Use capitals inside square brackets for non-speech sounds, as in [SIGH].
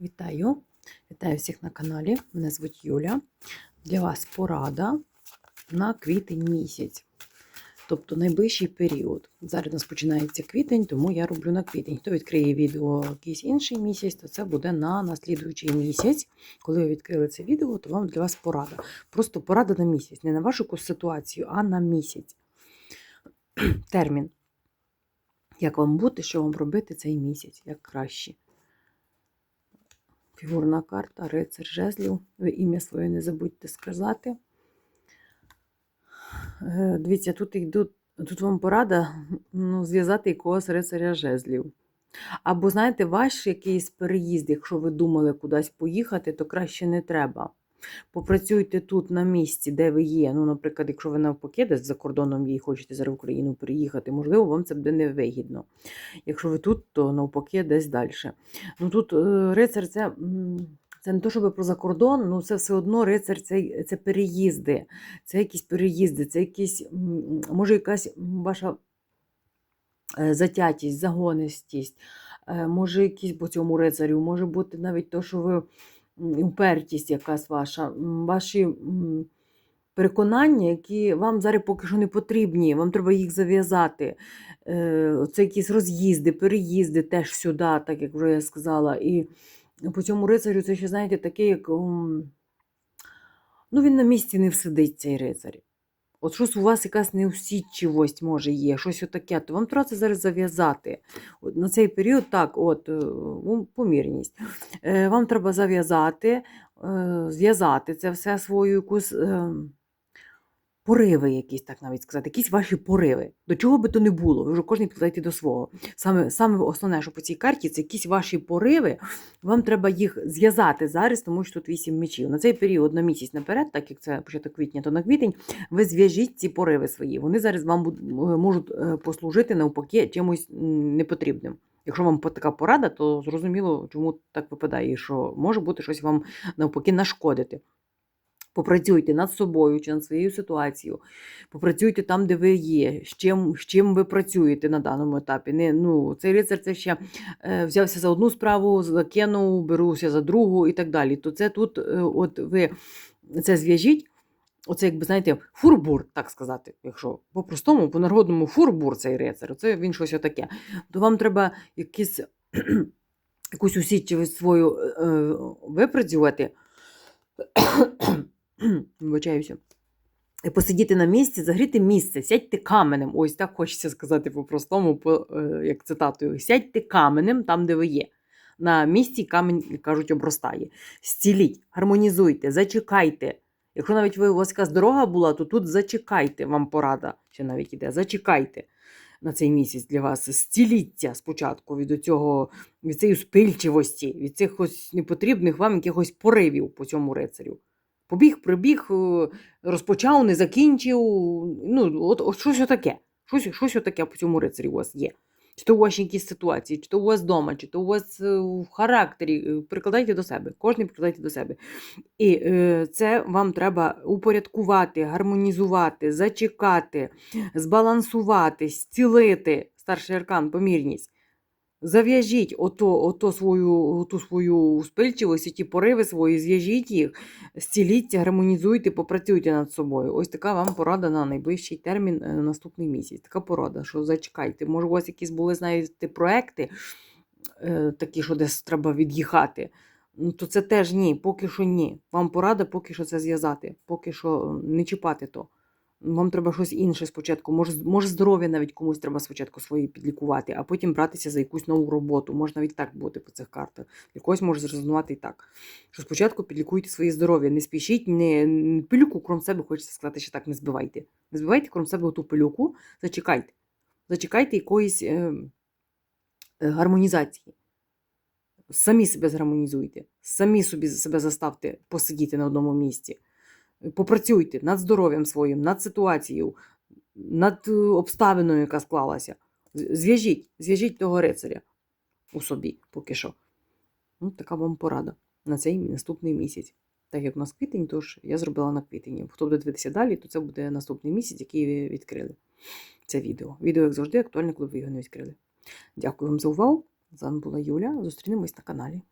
Вітаю! Вітаю всіх на каналі. Мене звуть Юля. Для вас порада на квітень місяць. Тобто найближчий період. Зараз у нас починається квітень, тому я роблю на квітень. Хто відкриє відео якийсь інший місяць, то це буде на наслідуючий місяць. Коли ви відкрили це відео, то вам для вас порада. Просто порада на місяць. Не на вашу ситуацію, а на місяць. Термін. Як вам бути, що вам робити цей місяць, як краще. Фігурна карта, рицар жезлів. Ви ім'я своє не забудьте сказати. Е, Дивіться, тут йдуть, тут вам порада ну, зв'язати якогось рицаря жезлів. Або, знаєте, ваш якийсь переїзд, якщо ви думали кудись поїхати, то краще не треба. Попрацюйте тут на місці, де ви є. Ну, наприклад, якщо ви навпаки десь за кордоном і хочете зараз в Україну переїхати, можливо, вам це буде невигідно. Якщо ви тут, то навпаки десь далі. Ну тут е, рицар це, це не то, щоб про закордон, ну це все одно рицар це, це переїзди. Це якісь переїзди, це якісь, може, якась ваша е, затятість, загонистість, е, може, якісь по цьому рицарю, може бути навіть то, що ви упертість якась ваша, ваші. Переконання, які вам зараз поки що не потрібні, вам треба їх зав'язати. Е, Це якісь роз'їзди, переїзди теж сюди, так як вже я сказала. І по цьому рицарю це ще, знаєте, таке, як. Ну, він на місці не всидить, цей рицар. От щось у вас якась неусідчивость може є, щось отаке, то вам треба це зараз зав'язати. На цей період так, от, е, помірність. Е, Вам треба зав'язати, е, зв'язати це все свою якусь. Е, Пориви якісь, так навіть сказати, якісь ваші пориви. До чого би то не було, ви вже кожен підкладайте до свого. Саме, саме основне, що по цій карті, це якісь ваші пориви. Вам треба їх зв'язати зараз, тому що тут вісім мечів. На цей період на місяць наперед, так як це початок квітня, то на квітень, ви зв'яжіть ці пориви свої. Вони зараз вам можуть е, послужити навпаки чимось непотрібним. Якщо вам така порада, то зрозуміло, чому так випадає, що може бути щось вам навпаки нашкодити. Попрацюйте над собою чи над своєю ситуацією. Попрацюйте там, де ви є, з чим, з чим ви працюєте на даному етапі. Не, ну, цей рицар це ще е, взявся за одну справу, закинув, беруся за другу і так далі. То це тут, е, от ви це зв'яжіть. Оце, якби, знаєте, фурбур, так сказати, якщо по-простому, по-народному фурбур цей рицар, це він щось отаке. То вам треба якісь, [CLEARS THROAT] якусь усідчивість свою е, випрацювати. [CLEARS THROAT] Вибачаюся. Посидіти на місці, загріти місце, сядьте каменем. Ось так хочеться сказати по-простому, по, е, як цитатою. Сядьте каменем там, де ви є. На місці камінь, кажуть, обростає. Стіліть, гармонізуйте, зачекайте. Якщо навіть ви, у вас якась дорога була, то тут зачекайте, вам порада ще навіть іде. Зачекайте на цей місяць для вас. Стіліться спочатку від цього, від цієї спильчивості, від цих непотрібних вам якихось поривів по цьому рицарю. Побіг, прибіг, е, розпочав, не закінчив. Ну, от, от щось отаке. Щось, щось отаке по цьому рицарі у вас є. Чи то у вашій якійсь ситуації, чи то у вас вдома, чи то у вас е, в характері. Е, Прикладайте до себе. Кожен прикладайте до себе. І е, це вам треба упорядкувати, гармонізувати, зачекати, збалансувати, зцілити старший аркан, помірність. Зав'яжіть ото, ото свою, ту свою спильчивість, ті пориви свої, зв'яжіть їх, зціліться, гармонізуйте, попрацюйте над собою. Ось така вам порада на найближчий термін е, наступний місяць. Така порада, що зачекайте. Може, у вас якісь були, знаєте, проекти, е, такі, що десь треба від'їхати. Ну, То це теж ні, поки що ні. Вам порада поки що це зв'язати, поки що не чіпати то. Вам треба щось інше спочатку. Може, може здоров'я навіть комусь треба спочатку свої підлікувати, а потім братися за якусь нову роботу. Може навіть так бути по цих картах. Для когось може зрезонувати і так. Що спочатку підлікуйте своє здоров'я, не спішіть, не, не пилюку крім себе, хочеться сказати, що так не збивайте. Не збивайте крім себе ту пилюку, зачекайте. Зачекайте якоїсь е, е, гармонізації. Самі себе згармонізуйте, самі собі себе заставте посидіти на одному місці. Попрацюйте над здоров'ям своїм, над ситуацією, над е, обставиною, яка склалася. Зв'яжіть, зв'яжіть того рицаря у собі поки що. Ну, така вам порада на цей наступний місяць. Так як у нас квітень, тож я зробила на квітені. Хто буде дивитися далі, то це буде наступний місяць, який ви відкрили. Це відео. Відео, як завжди, актуальне, коли ви його не відкрили. Дякую вам за увагу. З вами була Юля. Зустрінемось на каналі.